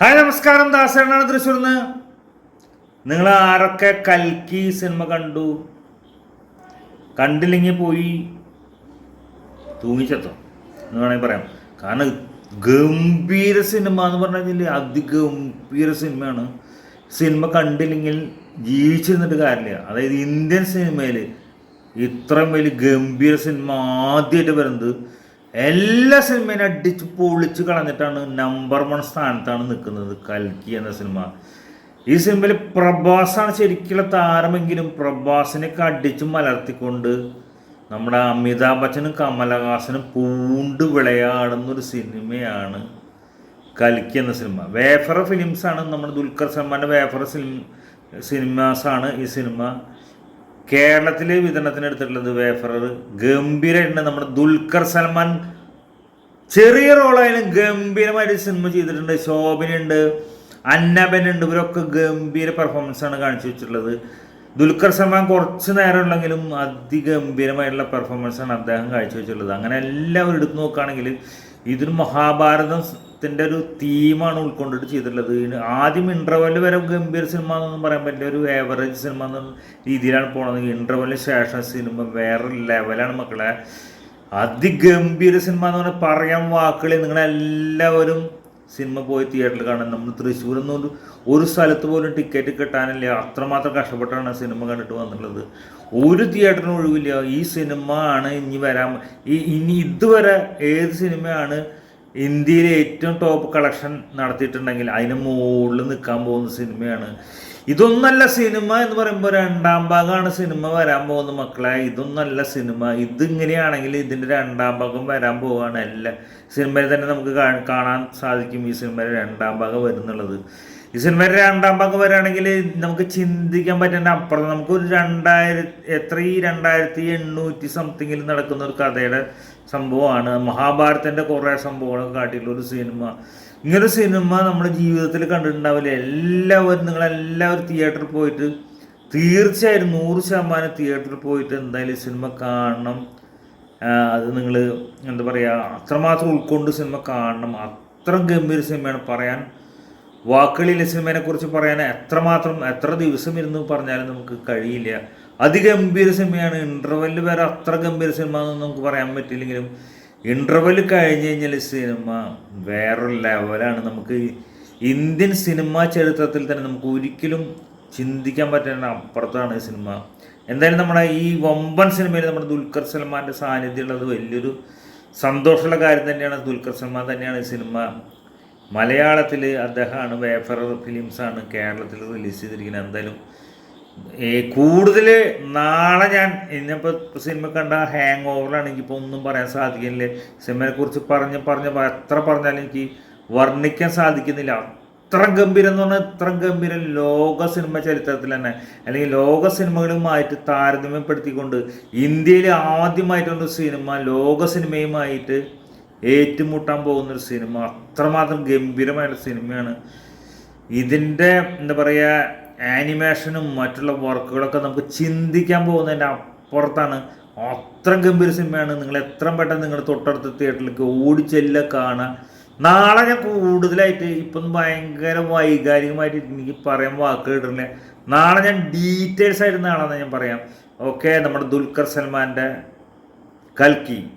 Hi നമസ്കാരം. ദാസനാണ് തൃശ്ശൂർ നിന്ന് നിങ്ങൾ ആരൊക്കെ കൽക്കി സിനിമ കണ്ടു? കണ്ടില്ലെങ്കിൽ പോയി തൂങ്ങിച്ചെത്തോ എന്ന് വേണമെങ്കിൽ പറയാം. കാരണം ഗംഭീര സിനിമ എന്ന് പറഞ്ഞു അതിഗംഭീര സിനിമയാണ്. സിനിമ കണ്ടില്ലെങ്കിൽ ജീവിച്ചിരുന്നിട്ട് കാര്യമില്ല. അതായത് ഇന്ത്യൻ സിനിമയിൽ ഇത്രയും വലിയ ഗംഭീര സിനിമ ആദ്യമായിട്ട് വരുന്നത് എല്ലാ സിനിമയും അടിച്ച് പൊളിച്ച് കളഞ്ഞിട്ടാണ് നമ്പർ വൺ സ്ഥാനത്താണ് നിൽക്കുന്നത് കൽക്കി എന്ന സിനിമ ഈ സിനിമയിൽ പ്രഭാസാണ് ശരിക്കുള്ള താരമെങ്കിലും പ്രഭാസിനെയൊക്കെ അടിച്ച് മലർത്തിക്കൊണ്ട് നമ്മുടെ അമിതാഭ് ബച്ചനും കമലഹാസനും പൂണ്ട് വിളയാടുന്നൊരു സിനിമയാണ് കൽക്കി എന്ന സിനിമ വേഫറ ഫിലിംസാണ് നമ്മുടെ ദുൽഖർ സൽമാന്റെ വേഫറ സിനിമ സിനിമാസാണ് ഈ സിനിമ കേരളത്തിലെ വിതരണത്തിന് എടുത്തിട്ടുള്ളത് വേഫറർ ഗംഭീരമായിട്ടുണ്ട് നമ്മുടെ ദുൽഖർ സൽമാൻ ചെറിയ റോളായാലും ഗംഭീരമായിട്ട് സിനിമ ചെയ്തിട്ടുണ്ട്. ശോഭനുണ്ട് അന്നബനുണ്ട് ഇവരൊക്കെ ഗംഭീര പെർഫോമൻസ് ആണ് കാണിച്ചു വെച്ചിട്ടുള്ളത്. ദുൽഖർ സൽമാൻ കുറച്ച് നേരം ഉണ്ടെങ്കിലും അതിഗംഭീരമായിട്ടുള്ള പെർഫോമൻസ് ആണ് അദ്ദേഹം കാഴ്ചവെച്ചിട്ടുള്ളത് അങ്ങനെ എല്ലാവരും എടുത്തു നോക്കുകയാണെങ്കിൽ ഇതൊരു മഹാഭാരതത്തിന്റെ ഒരു തീമാണ് ഉൾക്കൊണ്ടിട്ട് ചെയ്തിട്ടുള്ളത്. ആദ്യം ഇന്റർവെൽ വരെ ഗംഭീര സിനിമ എന്നൊന്നും പറയാൻ പറ്റില്ല. ഒരു ഏവറേജ് സിനിമ എന്ന രീതിയിലാണ് പോണത്. ഇന്റർവെല്ലിന് ശേഷം സിനിമ വേറെ ലെവലാണ് മക്കളെ. അതിഗംഭീര സിനിമ എന്ന് പറഞ്ഞാൽ പറയാൻ വാക്കുകളിൽ നിങ്ങളെല്ലാവരും സിനിമ പോയി തിയേറ്ററിൽ കാണാൻ നമ്മൾ തൃശ്ശൂരിൽ നിന്ന് ഒരു സ്ഥലത്ത് പോലും ടിക്കറ്റ് കിട്ടാനില്ല. അത്രമാത്രം കഷ്ടപ്പെട്ടാണ് സിനിമ കണ്ടിട്ട് വന്നിട്ടുള്ളത്. ഒരു തിയേറ്ററിന് ഒഴിവില്ല. ഈ സിനിമ ആണ് ഇനി വരാൻ ഈ ഇനി ഇതുവരെ ഏത് സിനിമയാണ് ഇന്ത്യയിലെ ഏറ്റവും ടോപ്പ് കളക്ഷൻ നടത്തിയിട്ടുണ്ടെങ്കിൽ അതിന് മുകളിൽ നിൽക്കാൻ പോകുന്ന സിനിമയാണ്. ഇതൊന്നല്ല സിനിമ എന്ന് പറയുമ്പോൾ രണ്ടാം ഭാഗമാണ് സിനിമ വരാൻ പോകുന്ന മക്കളെ. ഇതൊന്നല്ല സിനിമ. ഇതിങ്ങനെയാണെങ്കിൽ ഇതിന്റെ രണ്ടാം ഭാഗം വരാൻ പോവുകയാണ് എല്ലാ സിനിമയിൽ തന്നെ നമുക്ക് കാണാൻ സാധിക്കും ഈ സിനിമയിൽ രണ്ടാം ഭാഗം വരുന്നുള്ളത്. ഈ സിനിമയിൽ രണ്ടാം ഭാഗം വരാണെങ്കിൽ നമുക്ക് ചിന്തിക്കാൻ പറ്റുന്ന അപ്പുറം നമുക്ക് ഒരു രണ്ടായിരത്തി എത്ര ഈ രണ്ടായിരത്തി എണ്ണൂറ്റി സംതിങ്ങിൽ നടക്കുന്ന ഒരു കഥയുടെ സംഭവമാണ്. മഹാഭാരതത്തിന്റെ കുറേ സംഭവങ്ങളൊക്കെ കാട്ടിയിട്ടുള്ള ഒരു സിനിമ. ഇങ്ങനൊരു സിനിമ നമ്മുടെ ജീവിതത്തിൽ കണ്ടിട്ടുണ്ടാവില്ല. എല്ലാവരും നിങ്ങളെല്ലാവരും തിയേറ്ററിൽ പോയിട്ട് തീർച്ചയായും നൂറ് ശതമാനം തിയേറ്ററിൽ പോയിട്ട് എന്തായാലും സിനിമ കാണണം. അത് നിങ്ങൾ എന്താ പറയുക അത്രമാത്രം ഉൾക്കൊണ്ട് സിനിമ കാണണം. അത്ര ഗംഭീര സിനിമയാണ് പറയാൻ. വാക്കുകളിലെ സിനിമയെ കുറിച്ച് പറയാൻ എത്രമാത്രം എത്ര ദിവസം ഇരുന്ന് പറഞ്ഞാലും നമുക്ക് കഴിയില്ല. അതിഗംഭീര സിനിമയാണ്. ഇന്റർവെല്ല് വരെ അത്ര ഗംഭീര സിനിമ എന്നൊന്നും നമുക്ക് പറയാൻ പറ്റില്ലെങ്കിലും ഇന്റർവെൽ കഴിഞ്ഞ് കഴിഞ്ഞാൽ സിനിമ വേറൊരു ലെവലാണ് നമുക്ക് ഇന്ത്യൻ സിനിമാ ചരിത്രത്തിൽ തന്നെ നമുക്ക് ഒരിക്കലും ചിന്തിക്കാൻ പറ്റുന്ന അപ്പുറത്താണ് ഈ സിനിമ. എന്തായാലും നമ്മുടെ ഈ വമ്പൻ സിനിമയിൽ നമ്മുടെ ദുൽഖർ സൽമാന്റെ സാന്നിധ്യം ഉള്ളത് വലിയൊരു സന്തോഷമുള്ള കാര്യം തന്നെയാണ്. ദുൽഖർ സൽമാൻ തന്നെയാണ് ഈ സിനിമ. മലയാളത്തിൽ അദ്ദേഹമാണ് വേഫർ ഫിലിംസാണ് കേരളത്തിൽ റിലീസ് ചെയ്തിരിക്കുന്നത്. എന്തായാലും കൂടുതൽ നാളെ ഞാൻ ഇന്നിപ്പോൾ സിനിമ കണ്ട ഹാങ് ഓവറിലാണ് എനിക്കിപ്പോൾ ഒന്നും പറയാൻ സാധിക്കുന്നില്ല. സിനിമയെ കുറിച്ച് പറഞ്ഞ് പറഞ്ഞ് എത്ര പറഞ്ഞാലും എനിക്ക് വർണിക്കാൻ സാധിക്കുന്നില്ല. അത്ര ഗംഭീരം എന്ന് പറഞ്ഞാൽ ഇത്ര ഗംഭീരം ലോക സിനിമ ചരിത്രത്തിൽ തന്നെ. അല്ലെങ്കിൽ ലോക സിനിമകളുമായിട്ട് താരതമ്യപ്പെടുത്തിക്കൊണ്ട് ഇന്ത്യയിൽ ആദ്യമായിട്ടൊരു സിനിമ ലോക സിനിമയുമായിട്ട് ഏറ്റുമുട്ടാൻ പോകുന്നൊരു സിനിമ. അത്രമാത്രം ഗംഭീരമായിട്ടുള്ള സിനിമയാണ്. ഇതിന്റെ എന്താ പറയുക ആനിമേഷനും മറ്റുള്ള വർക്കുകളൊക്കെ നമുക്ക് ചിന്തിക്കാൻ പോകുന്നതിന്റെ അപ്പുറത്താണ്. അത്ര ഗംഭീര സിനിമയാണ്. നിങ്ങൾ എത്രയും പെട്ടെന്ന് നിങ്ങൾ തൊട്ടടുത്ത തിയേറ്ററിലേക്ക് ഓടിച്ചെല്ല കാണുക. നാളെ ഞാൻ കൂടുതലായിട്ട് ഇപ്പം ഭയങ്കര വൈകാരികമായിട്ട് എനിക്ക് പറയാൻ വാക്ക് കിട്ടുന്നില്ല നാളെ ഞാൻ ഡീറ്റെയിൽസ് ആയിട്ട് നാളെ ഞാൻ പറയാം. ഓക്കെ നമ്മുടെ ദുൽഖർ സൽമാന്റെ കൽക്കി.